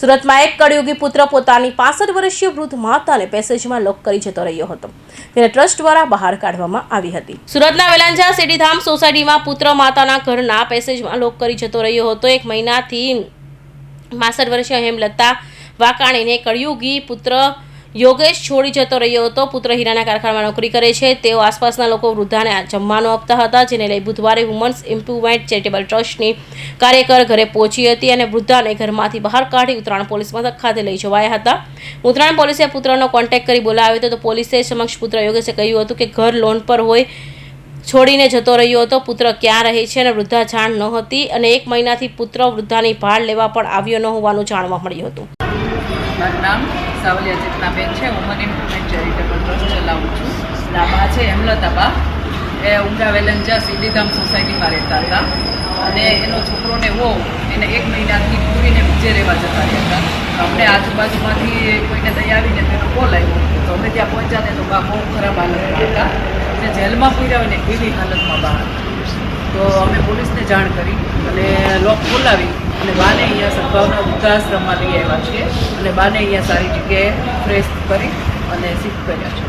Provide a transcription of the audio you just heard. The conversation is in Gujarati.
સુરતમાં એક કળયુગી પુત્ર પોતાની પાસઠ વર્ષીય વૃદ્ધ માતાને પેસેજમાં લોક કરી જતો રહ્યો હતો. તેને ટ્રસ્ટ દ્વારા બહાર કાઢવામાં આવી હતી. સુરતના વેલાંજા સિટીધામ સોસાયટીમાં પુત્ર માતાના ઘરના પેસેજમાં લોક કરી જતો રહ્યો હતો. એક મહિનાથી માસઠ વર્ષીય હેમલતા વાકાણીને કળયુગી પુત્ર યોગેશ છોડી જતો રહ્યો હતો. પુત્ર હીરાના કારખાનામાં નોકરી કરે છે. તેઓ આસપાસના લોકો વૃદ્ધાને જમવાનું આપતા હતા, જેને લઈ બુધવારે વુમન્સ ઇમ્પ્રુવમેન્ટ ચેરિટેબલ ટ્રસ્ટની કાર્યકર ઘરે પહોંચી હતી અને વૃદ્ધાને ઘરમાંથી બહાર કાઢી ઉત્તરાયણ પોલીસ મથક ખાતે લઈ જવાયા હતા. ઉત્તરાયણ પોલીસે પુત્રનો કોન્ટેક્ટ કરી બોલાવ્યો હતો. તો પોલીસે સમક્ષ પુત્ર યોગેશે કહ્યું હતું કે ઘર લોન પર હોય છોડીને જતો રહ્યો હતો. પુત્ર ક્યાં રહે છે અને વૃદ્ધા જાણ નહોતી અને એક મહિનાથી પુત્ર વૃદ્ધાની ભાળ લેવા પણ આવ્યો ન હોવાનું જાણવા મળ્યું હતું. મારું નામ સાવલિયા ચેતનાબેન છે. વુમન ઇમ્પ્રુવમેન્ટ ચેરિટેબલ ટ્રસ્ટ ચલાવું છું. નામા છે હેમલતાબા. એ ઉમરા વેલંજા સિદ્ધિધામ સોસાયટીમાં રહેતા હતા. અને એનો છોકરોને વો, એને એક મહિનાથી પૂરીને બીજે રહેવા જતા રહ્યા હતા. અમને આજુબાજુમાંથી કોઈને દયા આવીને તેનો કોલ આવ્યો તો અમે ત્યાં પહોંચ્યા ને તો બા બહુ ખરાબ હાલતમાં હતા. અને જેલમાં પૂર્યા હોય ને એવી હાલતમાં બહાર તો અમે પોલીસને જાણ કરી અને લોક ખોલાવી અને બાને અહીંયા સદભાવના વૃદ્ધાશ્રમમાં લઈ આવ્યા છીએ. અને બાને અહીંયા સારી જગ્યાએ ફ્રેશ કરી અને શિફ્ટ કર્યા છે.